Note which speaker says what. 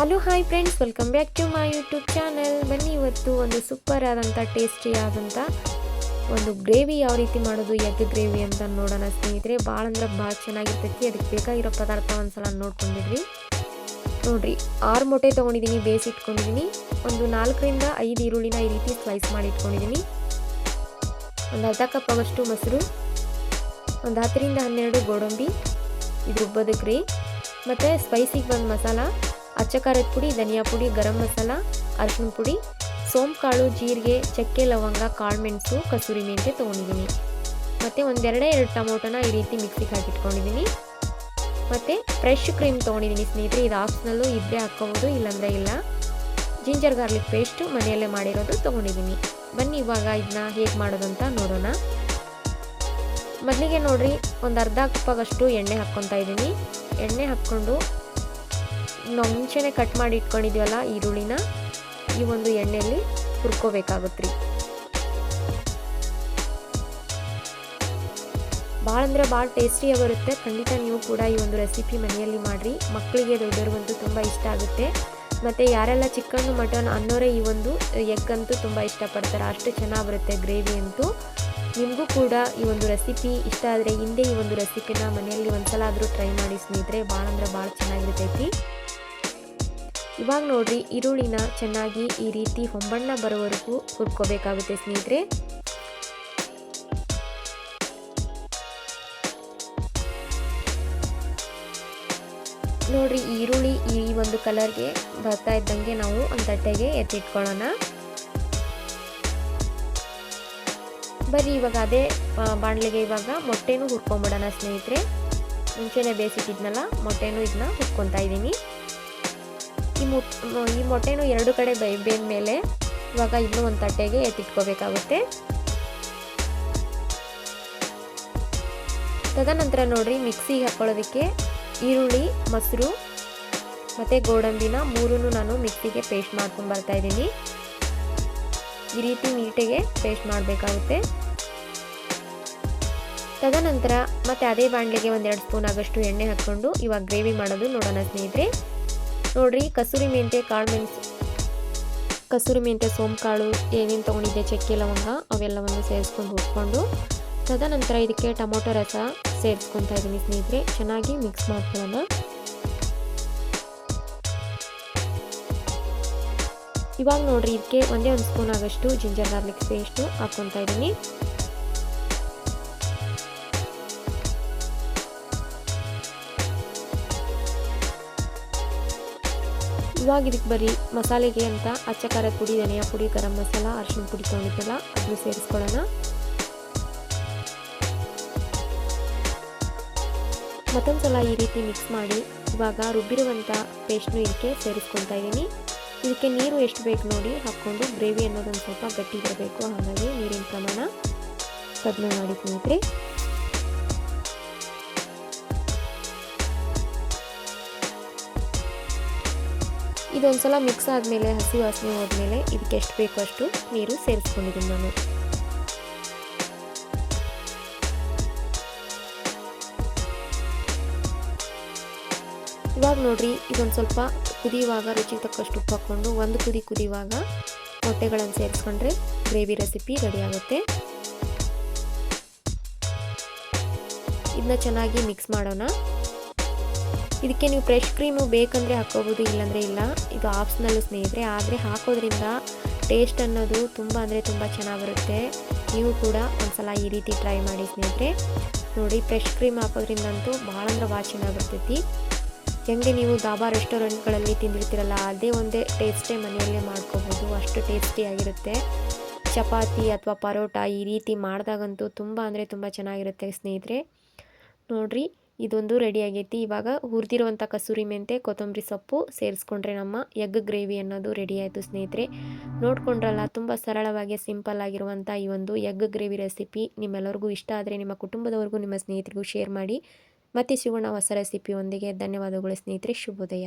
Speaker 1: Hello hi friends welcome back to my YouTube channel ಬನ್ನಿ ಇವತ್ತು ಒಂದು ಸೂಪರ್ ಆದಂಥ ಟೇಸ್ಟಿ ಆದಂಥ ಒಂದು ಗ್ರೇವಿ ಯಾವ ರೀತಿ ಮಾಡೋದು, ಎಗ್ ಗ್ರೇವಿ ಅಂತ ನೋಡೋಣ ಸ್ನೇಹಿತರೆ. ಭಾಳ ಅಂದ್ರೆ ಭಾಳ ಚೆನ್ನಾಗಿರ್ತೈತಿ. ಅದಕ್ಕೆ ಬೇಕಾಗಿರೋ ಪದಾರ್ಥ ಒಂದ್ಸಲ ನೋಡ್ಕೊಂಡಿದ್ವಿ. ನೋಡಿರಿ, ಆರು ಮೊಟ್ಟೆ ತೊಗೊಂಡಿದ್ದೀನಿ ಬೇಯಿಸಿಟ್ಕೊಂಡಿದ್ದೀನಿ ಒಂದು ನಾಲ್ಕರಿಂದ ಐದು ಈರುಳ್ಳಿನ ಈ ರೀತಿ ಸ್ಲೈಸ್ ಮಾಡಿ ಇಟ್ಕೊಂಡಿದ್ದೀನಿ. ಒಂದು ಅರ್ಧ ಕಪ್ ಆಗೋಷ್ಟು ಮೊಸರು, ಒಂದು ಹತ್ತರಿಂದ ಹನ್ನೆರಡು ಗೋಡಂಬಿ ಇದು ರುಬ್ಬೋದಕ್ಕೆ ರೀ ಮತ್ತು ಸ್ಪೈಸಿಗೆ ಬಂದು ಮಸಾಲ ಅಚ್ಚ ಖಾರದ ಪುಡಿ, ಧನಿಯಾ ಪುಡಿ, ಗರಂ ಮಸಾಲ ಅರಿಶಿನ ಪುಡಿ ಸೋಂಪು ಕಾಳು ಜೀರಿಗೆ, ಚಕ್ಕೆ, ಲವಂಗ, ಕಾಳುಮೆಣಸು, ಕಸೂರಿ ಮೆಂತೆ ತೊಗೊಂಡಿದ್ದೀನಿ. ಮತ್ತು ಒಂದೆರಡೇ ಎರಡು ಟೊಮೊಟೊನ ಈ ರೀತಿ ಮಿಕ್ಸಿಗೆ ಹಾಕಿಟ್ಕೊಂಡಿದ್ದೀನಿ. ಮತ್ತು ಫ್ರೆಶ್ ಕ್ರೀಮ್ ತೊಗೊಂಡಿದ್ದೀನಿ ಸ್ನೇಹಿತರೆ, ಇದು ಆಪ್ಷನಲ್ಲು ಇದ್ದೇ ಹಾಕ್ಕೋಬೋದು, ಇಲ್ಲಾಂದರೆ ಇಲ್ಲ. ಜಿಂಜರ್ ಗಾರ್ಲಿಕ್ ಪೇಸ್ಟು ಮನೆಯಲ್ಲೇ ಮಾಡಿರೋದು ತೊಗೊಂಡಿದ್ದೀನಿ. ಬನ್ನಿ ಇವಾಗ ಇದನ್ನ ಹೇಗೆ ಮಾಡೋದು ಅಂತ ನೋಡೋಣ. ಮೊದಲಿಗೆ ನೋಡಿರಿ ಒಂದು ಅರ್ಧ ಕಪ್ಪಾಗಷ್ಟು ಎಣ್ಣೆ ಹಾಕ್ಕೊತಾ ಇದ್ದೀನಿ. ಎಣ್ಣೆ ಹಾಕ್ಕೊಂಡು ಮುಂಚೆನೇ ಕಟ್ ಮಾಡಿ ಇಟ್ಕೊಂಡಿದ್ವಲ್ಲ ಈರುಳ್ಳಿನ, ಈ ಒಂದು ಎಣ್ಣೆಯಲ್ಲಿ ಹುರ್ಕೋಬೇಕಾಗುತ್ತೆ ರೀ ಭಾಳ ಅಂದರೆ ಭಾಳ ಟೇಸ್ಟಿಯಾಗಿ ಬರುತ್ತೆ. ಖಂಡಿತ ನೀವು ಕೂಡ ಈ ಒಂದು ರೆಸಿಪಿ ಮನೆಯಲ್ಲಿ ಮಾಡಿರಿ. ಮಕ್ಕಳಿಗೆ ದೊಡ್ಡವ್ರಿಗಂತೂ ತುಂಬ ಇಷ್ಟ ಆಗುತ್ತೆ. ಮತ್ತು ಯಾರೆಲ್ಲ ಚಿಕನ್ ಮಟನ್ ಅನ್ನೋರೇ ಈ ಒಂದು ಎಗ್ ಅಂತೂ ತುಂಬ ಇಷ್ಟಪಡ್ತಾರೆ. ಅಷ್ಟು ಚೆನ್ನಾಗಿ ಬರುತ್ತೆ ಗ್ರೇವಿ ಅಂತೂ. ನಿಮಗೂ ಕೂಡ ಈ ಒಂದು ರೆಸಿಪಿ ಇಷ್ಟ ಆದರೆ ಹಿಂದೆ ಈ ಒಂದು ರೆಸಿಪಿನ ಮನೆಯಲ್ಲಿ ಒಂದ್ಸಲ ಆದರೂ ಟ್ರೈ ಮಾಡಿ ಸ್ನೇಹಿತರೆ. ಭಾಳ ಅಂದರೆ ಭಾಳ ಚೆನ್ನಾಗಿರ್ತೈತಿ. ಇವಾಗ ನೋಡ್ರಿ ಈರುಳ್ಳಿನ ಚೆನ್ನಾಗಿ ಈ ರೀತಿ ಹೊಂಬಣ್ಣ ಬರೋವರೆಗೂ ಹುರ್ಕೋಬೇಕಾಗುತ್ತೆ ಸ್ನೇಹಿತರೆ. ನೋಡ್ರಿ ಈರುಳ್ಳಿ ಈ ಒಂದು ಕಲರ್ಗೆ ಬರ್ತಾ ಇದ್ದಂಗೆ ನಾವು ಒಂದು ತಟ್ಟೆಗೆ ಎತ್ತಿಟ್ಕೊಳ್ಳೋಣ. ಬರೀ ಇವಾಗ ಅದೇ ಬಾಣಲೆಗೆ ಇವಾಗ ಮೊಟ್ಟೆನೂ ಹುರ್ಕೊಂಬಿಡೋಣ ಸ್ನೇಹಿತರೆ. ಮುಂಚೆನೇ ಬೇಯಿಸಿಟ್ಟಿದ್ನಲ್ಲ, ಮೊಟ್ಟೆನೂ ಇದನ್ನ ಹುರ್ಕೊತಾ ಇದ್ದೀನಿ. ಈ ಮುಟ್ ಈ ಮೊಟ್ಟೆನೂ ಎರಡು ಕಡೆ ಬೈ ಮೇಲೆ ಇವಾಗ ಇನ್ನೂ ಒಂದು ತಟ್ಟೆಗೆ ಎತ್ತಿಟ್ಕೋಬೇಕಾಗುತ್ತೆ. ತದನಂತರ ನೋಡ್ರಿ ಮಿಕ್ಸಿಗೆ ಹಾಕ್ಕೊಳ್ಳೋದಕ್ಕೆ ಈರುಳ್ಳಿ, ಮೊಸರು ಮತ್ತು ಗೋಡಂಬಿನ ಮೂರನ್ನು ನಾನು ಮಿಕ್ಸಿಗೆ ಪೇಸ್ಟ್ ಮಾಡ್ಕೊಂಡು ಬರ್ತಾ ಇದ್ದೀನಿ. ಈ ರೀತಿ ನೀಟಾಗೆ ಪೇಸ್ಟ್ ಮಾಡಬೇಕಾಗುತ್ತೆ. ತದನಂತರ ಮತ್ತೆ ಅದೇ ಬಾಣಲೆಗೆ ಒಂದೆರಡು ಸ್ಪೂನ್ ಆಗೋಷ್ಟು ಎಣ್ಣೆ ಹಾಕ್ಕೊಂಡು ಇವಾಗ ಗ್ರೇವಿ ಮಾಡೋದು ನೋಡೋಣ ಸ್ನೇಹಿತರೆ. ನೋಡ್ರಿ, ಕಸೂರಿ ಮೆಂತ್ಯ, ಕಾಳು ಮೆಣಸು, ಕಸೂರಿ ಮೆಂತ್ಯ ಕಾಳು ಏನೇನು ತೊಗೊಂಡಿದ್ದೆ, ಚಕ್ಕೆ, ಲವಂಗ, ಅವೆಲ್ಲವನ್ನು ಸೇರಿಸ್ಕೊಂಡು ಹುಡ್ಕೊಂಡು ತದನಂತರ ಇದಕ್ಕೆ ಟೊಮೊಟೊ ರಸ ಸೇರಿಸ್ಕೊತಾ ಇದ್ದೀನಿ ಸ್ನೇಹಿತರೆ. ಚೆನ್ನಾಗಿ ಮಿಕ್ಸ್ ಮಾಡ್ಕೊಳ್ಳೋಣ. ಇವಾಗ ನೋಡ್ರಿ, ಇದಕ್ಕೆ ಒಂದೇ ಒಂದು ಸ್ಪೂನ್ ಆಗಷ್ಟು ಜಿಂಜರ್ ಗಾರ್ಲಿಕ್ ಪೇಸ್ಟು ಹಾಕ್ಕೊತಾ ಇದ್ದೀನಿ ಇವಾಗ ಇದಕ್ಕೆ ಬರೀ ಮಸಾಲೆಗೆ ಅಂತ ಅಚ್ಚ ಖಾರ ಪುಡಿ, ಧನಿಯಾ ಪುಡಿ, ಗರಂ ಮಸಾಲ ಅರಶಿನ ಪುಡಿ ತೊಗೊಂಡಿದ್ದೆಲ್ಲ ಅದನ್ನು ಸೇರಿಸ್ಕೊಳ್ಳೋಣ. ಮತ್ತೊಂದು ಸಲ ಈ ರೀತಿ ಮಿಕ್ಸ್ ಮಾಡಿ ಇವಾಗ ರುಬ್ಬಿರುವಂಥ ಪೇಸ್ಟ್ನು ಇದಕ್ಕೆ ಸೇರಿಸ್ಕೊಳ್ತಾ ಇದ್ದೀನಿ ಇದಕ್ಕೆ ನೀರು ಎಷ್ಟು ಬೇಕು ನೋಡಿ ಹಾಕ್ಕೊಂಡು ಗ್ರೇವಿ ಅನ್ನೋದೊಂದು ಸ್ವಲ್ಪ ಗಟ್ಟಿ ಇರಬೇಕು ಹಾಗಾಗಿ ನೀರಿನ ಪ್ರಮಾಣ ಕಡಿಮೆ ಮಾಡಿ ಸ್ನೇಹಿತರೆ. ಇದೊಂದು ಸಲ ಮಿಕ್ಸ್ ಆದಮೇಲೆ, ಹಸಿ ವಾಸನೆ ಹೋದ್ಮೇಲೆ ಇದಕ್ಕೆ ಎಷ್ಟು ಬೇಕೋ ಅಷ್ಟು ನೀರು ಸೇರಿಸ್ಕೊಂಡಿದ್ದೀನಿ ನಾನು. ಇವಾಗ ನೋಡ್ರಿ, ಇದೊಂದು ಸ್ವಲ್ಪ ಕುದಿಯುವಾಗ, ರುಚಿಗೆ ತಕ್ಕಷ್ಟು ಉಪ್ಪು ಹಾಕ್ಕೊಂಡು ಒಂದು ಕುದಿ ಕುದಿಯುವಾಗ ಮೊಟ್ಟೆಗಳನ್ನು ಸೇರಿಸ್ಕೊಂಡ್ರೆ ಗ್ರೇವಿ ರೆಸಿಪಿ ರೆಡಿ ಆಗುತ್ತೆ. ಇದನ್ನ ಚೆನ್ನಾಗಿ ಮಿಕ್ಸ್ ಮಾಡೋಣ. ಇದಕ್ಕೆ ನೀವು ಫ್ರೆಶ್ ಕ್ರೀಮು ಬೇಕಂದರೆ ಹಾಕ್ಕೋಬೋದು, ಇಲ್ಲಾಂದರೆ ಇಲ್ಲ. ಇದು ಆಪ್ಷನಲ್ಲು ಸ್ನೇಹಿತರೆ, ಆದರೆ ಹಾಕೋದ್ರಿಂದ ಟೇಸ್ಟ್ ಅನ್ನೋದು ತುಂಬ ಅಂದರೆ ತುಂಬ ಚೆನ್ನಾಗಿ ಬರುತ್ತೆ. ನೀವು ಕೂಡ ಒಂದ್ಸಲ ಈ ರೀತಿ ಟ್ರೈ ಮಾಡಿ ಸ್ನೇಹಿತರೆ. ನೋಡಿ ಫ್ರೆಶ್ ಕ್ರೀಮ್ ಹಾಕೋದ್ರಿಂದಂತೂ ಭಾಳ ಅಂದ್ರೆ ಭಾಳ ಚೆನ್ನಾಗಿ ಬರ್ತೈತಿ. ಹೆಂಗೆ ನೀವು ದಾಬಾ ರೆಸ್ಟೋರೆಂಟ್ಗಳಲ್ಲಿ ತಿಂದಿರ್ತೀರಲ್ಲ, ಅದೇ ಒಂದೇ ಟೇಸ್ಟೇ ಮನೆಯಲ್ಲೇ ಮಾಡ್ಕೋಬೋದು. ಅಷ್ಟು ಟೇಸ್ಟಿಯಾಗಿರುತ್ತೆ ಚಪಾತಿ ಅಥವಾ ಪರೋಟ ಈ ರೀತಿ ಮಾಡಿದಾಗಂತೂ ತುಂಬ ಅಂದರೆ ತುಂಬ ಚೆನ್ನಾಗಿರುತ್ತೆ ಸ್ನೇಹಿತರೆ. ನೋಡಿರಿ ಇದೊಂದು ರೆಡಿ ಆಗೈತಿ. ಇವಾಗ ಹುರಿದಿರುವಂಥ ಕಸೂರಿ ಮೆಂತೆ, ಕೊತ್ತಂಬರಿ ಸೊಪ್ಪು ಸೇರಿಸ್ಕೊಂಡ್ರೆ ನಮ್ಮ ಎಗ್ ಗ್ರೇವಿ ಅನ್ನೋದು ರೆಡಿ ಆಯಿತು ಸ್ನೇಹಿತರೆ. ನೋಡ್ಕೊಂಡ್ರಲ್ಲ, ತುಂಬ ಸರಳವಾಗಿ ಸಿಂಪಲ್ ಆಗಿರುವಂಥ ಈ ಒಂದು ಎಗ್ ಗ್ರೇವಿ ರೆಸಿಪಿ ನಿಮ್ಮೆಲ್ಲರಿಗೂ ಇಷ್ಟ ಆದರೆ ನಿಮ್ಮ ಕುಟುಂಬದವ್ರಿಗೂ, ನಿಮ್ಮ ಸ್ನೇಹಿತರಿಗೂ ಶೇರ್ ಮಾಡಿ. ಮತ್ತೆ ಸಿಗೋಣ ಹೊಸ ರೆಸಿಪಿಯೊಂದಿಗೆ ಧನ್ಯವಾದಗಳು ಸ್ನೇಹಿತರೆ. ಶುಭೋದಯ.